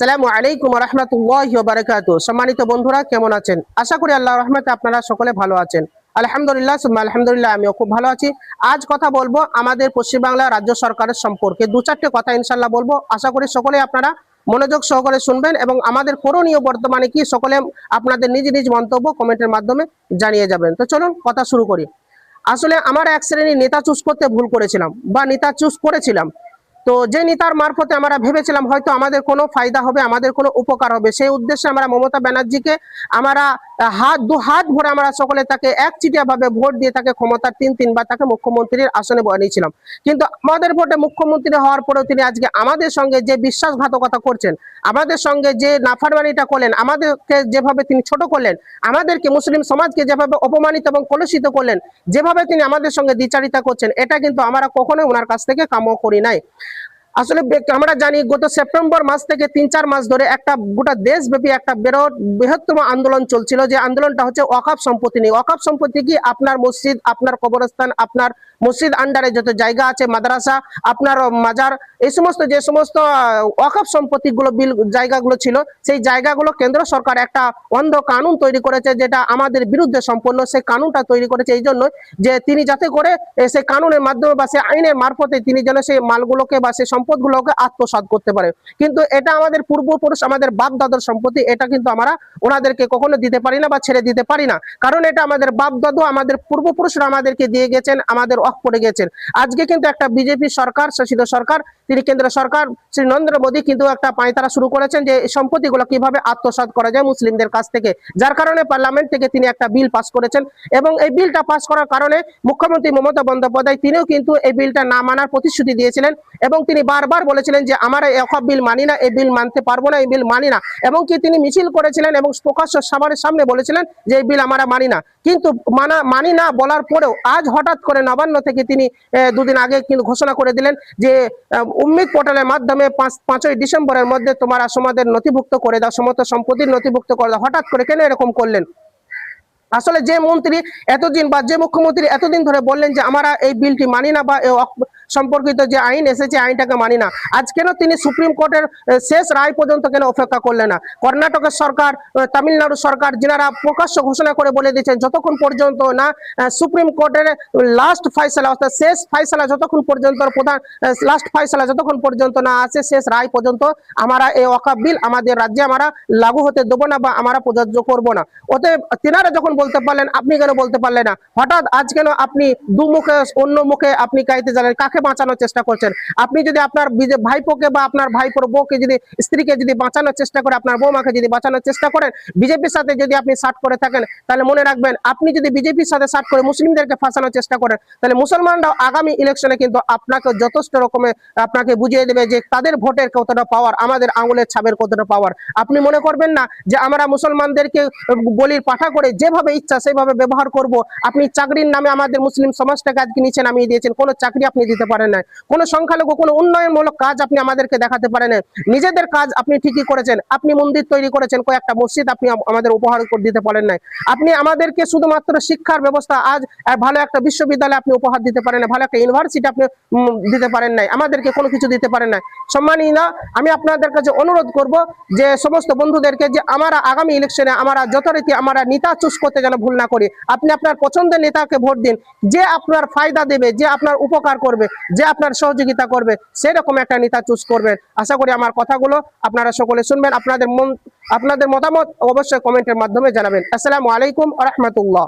আসসালামু আলাইকুম রহমতুল্লাহ বারকাত সম্মানিত বন্ধুরা, কেমন আছেন? আশা করি আল্লাহ রহমতে আপনারা সকলে ভালো আছেন। আলহামদুলিল্লাহ আলহামদুলিল্লাহ, আমিও খুব ভালো আছি। আজ কথা বলব আমাদের পশ্চিমবাংলা রাজ্য সরকারের সম্পর্কে। দু চারটে কথা ইনশাল্লাহ বলব। আশা করি সকলে আপনারা মনোযোগ সহকারে শুনবেন এবং আমাদের করণীয় বর্তমানে কি সকলে আপনাদের নিজ নিজ মন্তব্য কমেন্টের মাধ্যমে জানিয়ে যাবেন। তো চলুন, কথা শুরু করি। আসলে আমার এক শ্রেণির নেতা চুজ করতে ভুল করেছিলাম বা নেতা চুজ করেছিলাম। তো যে নেতার মারফতে আমরা ভেবেছিলাম হয়তো আমাদের কোনো ফায়দা হবে, আমাদের কোনো উপকার হবে, সেই উদ্দেশ্যে আমরা মমতা ব্যানার্জিকে আমরা হাত, দু হাত ভরে আমরা সকলে তাকে একচিটিয়া ভাবে ভোট দিয়ে তাকে ক্ষমতার তিন তিনবার তাকে মুখ্যমন্ত্রীর আসনে বানিয়েছিলাম। কিন্তু আমাদের ভোটে মুখ্যমন্ত্রী হওয়ার পরেও তিনি আজকে আমাদের সঙ্গে যে বিশ্বাসঘাতকতা করছেন, আমাদের সঙ্গে যে নাফারবানিটা করলেন, আমাদেরকে যেভাবে তিনি ছোট করলেন, আমাদেরকে মুসলিম সমাজকে যেভাবে অপমানিত এবং কলুষিত করলেন, যেভাবে তিনি আমাদের সঙ্গে দ্বিচারিতা করছেন, এটা কিন্তু আমরা কখনোই ওনার কাছ থেকে কামও করি নাই। আসলে আমরা জানি গত সেপ্টেম্বর মাস থেকে তিন চার মাস ধরে একটা গোটা দেশব্যাপী একটা বৃহত্তম আন্দোলন চলছিল যে আন্দোলনটা হচ্ছে ওয়াকাফ সম্পত্তি নিয়ে। ওয়াকাফ সম্পত্তি কি? আপনার মসজিদ, আপনার কবরস্থান, আপনার মসজিদ আন্ডারে যত জায়গা আছে, মাদ্রাসা, আপনার মাজার, এই সমস্ত যে সমস্ত ওয়াকাফ সম্পত্তিগুলো, বিল, জায়গাগুলো ছিল, সেই জায়গাগুলো কেন্দ্র সরকার একটা অন্ধ কানুন তৈরি করেছে যেটা আমাদের বিরুদ্ধে সম্পন্ন। সেই কানুনটা তৈরি করেছে এই জন্য যে তিনি যাতে করে সেই কানুনের মাধ্যমে বা সেই আইনের মারফতে তিনি যেন সেই মালগুলোকে বা সেই সম্পদগুলোকে আত্মসাৎ করতে পারে। কিন্তু এটা আমাদের পূর্বপুরুষ, আমাদের বাপ দাদার সম্পত্তি, এটা কিন্তু আমরা ওনাদেরকে কখনো দিতে পারি না বা ছেড়ে দিতে পারি না। কারণ এটা আমাদের বাপ দাদু আমাদের পূর্বপুরুষরা আমাদেরকে দিয়ে গেছেন, আমাদের অফ করে গেছেন। আজকে কিন্তু একটা বিজেপি সরকার, শাসিত সরকার, তিনি কেন্দ্র সরকার, শ্রী নরেন্দ্র মোদী কিন্তু একটা পায়তারা শুরু করেছেন যে সম্পত্তিগুলো কীভাবে আত্মসাৎ করা যায় মুসলিমদের কাছ থেকে। যার কারণে পার্লামেন্ট থেকে তিনি একটা বিল পাস করেছেন এবং এই বিলটা পাস করার কারণে মুখ্যমন্ত্রী মমতা বন্দ্যোপাধ্যায়, তিনিও কিন্তু এই বিলটা না মানার প্রতিশ্রুতি দিয়েছিলেন এবং তিনি বারবার বলেছিলেন যে, আমরা অকপ বিল মানি না, এই বিল মানতে পারব না, এই বিল মানি না। এবং কি তিনি মিছিল করেছিলেন এবং প্রকাশ্য সবার সামনে বলেছিলেন যে, এই বিল আমরা মানি না। কিন্তু মানা, মানি না বলার পরেও আজ হঠাৎ করে নবান্ন থেকে তিনি দুদিন আগে কিন্তু ঘোষণা করে দিলেন যে উম্মিদ পোর্টালের মাধ্যমে পাঁচ, পাঁচই ডিসেম্বরের মধ্যে তোমার সমাদের নথিভুক্ত করে দাও, সমস্ত সম্পত্তির নথিভুক্ত করে দাও। হঠাৎ করে কেন এরকম করলেন? আসলে যে মন্ত্রী এতদিন বা যে মুখ্যমন্ত্রী এতদিন ধরে বললেন যে, আমরা এই বিলটি মানি না বা সম্পর্কিত যে আইন এসেছে আইনটাকে মানি না। আজ কেন তিনি সুপ্রিম কোর্টের শেষ রায় পর্যন্ত কেন অপেক্ষা করলেন না? কর্ণাটকের সরকার তামিলনাড়ু সরকার, যিনারা প্রকাশ্য ঘোষণা করে বলে দিচ্ছেন যতক্ষণ পর্যন্ত না সুপ্রিম কোর্টের লাস্ট ফাইসলা, অর্থাৎ শেষ ফাইসলা যতক্ষণ পর্যন্ত প্রধান লাস্ট ফাইসলা যতক্ষণ পর্যন্ত না আসে, শেষ রায় পর্যন্ত আমরা এই অকাপ বিল আমাদের রাজ্যে আমরা লাগু হতে দেবো না বা আমরা প্রযোজ্য করব না। ওতে তিনারা যখন বলতে পারলেন, আপনি কেন বলতে পারলেন না? হঠাৎ আজ কেন আপনি দু মুখে, অন্য মুখে আপনি গাইতে জানেন? কাকে বাঁচানোর চেষ্টা করছেন। আপনি যদি আপনার ভাইপোকে বা আপনার ভাইপোর বউকে যদি, স্ত্রীকে যদি বাঁচানোর চেষ্টা করে, আপনার বৌমাকে যদি বাঁচানোর চেষ্টা করেন, বিজেপির সাথে যদি আপনি সাট করে থাকেন, তাহলে মনে রাখবেন, আপনি যদি বিজেপির সাথে সাট করে মুসলিমদেরকে ফাঁসানোর চেষ্টা করেন, তাহলে মুসলমানরাও আগামী ইলেকশনে কিন্তু আপনাকে যথেষ্ট রকমের আপনাকে বুঝিয়ে দেবে যে তাদের ভোটের কতটা পাওয়ার আমাদের আঙুলের ছাপের কতটা পাওয়ার আপনি মনে করবেন না যে আমরা মুসলমানদেরকে বলির পাঠা করে যেভাবে ইচ্ছা সেভাবে ব্যবহার করব। আপনি চাকরির নামে আমাদের মুসলিম সমাজটাকে আজকে নিচে নামিয়ে দিয়েছেন, কোনো চাকরি আপনি দিতে পারেন না কোনো সংখ্যালঘু, কোনো উন্নয়নমূলক কাজ আপনি আমাদেরকে দেখাতে পারেন না নিজেদের কাজ আপনি ঠিকই করেছেন। আপনি মন্দির তৈরি করেছেন, কয়েকটা মসজিদ আপনি আমাদের উপহার দিতে পারেন নাই। আপনি আমাদেরকে শুধুমাত্র শিক্ষার ব্যবস্থা আজ ভালো একটা বিশ্ববিদ্যালয় আপনি উপহার দিতে পারেন না ভালো একটা ইউনিভার্সিটি আপনি দিতে পারেন নাই, আমাদেরকে কোনো কিছু দিতে পারেন নাই। সম্মানীয় আমি আপনাদের কাছে অনুরোধ করব যে সমস্ত বন্ধুদেরকে যে আমরা আগামী ইলেকশনে আমরা যথারীতি আমরা নেতা চুজ করতে যেন ভুল না করি, আপনি আপনার পছন্দের নেতাকে ভোট দিন, যে আপনার ফায়দা দেবে, যে আপনার উপকার করবে যে আপনার সহযোগিতা করবে, সেরকম একটা নেতা চুজ করবেন। আশা করি আমার কথাগুলো আপনারা সকলে শুনবেন। আপনাদের মন, আপনাদের মতামত অবশ্যই কমেন্টের মাধ্যমে জানাবেন। আসসালামু আলাইকুম রহমতুল্লাহ।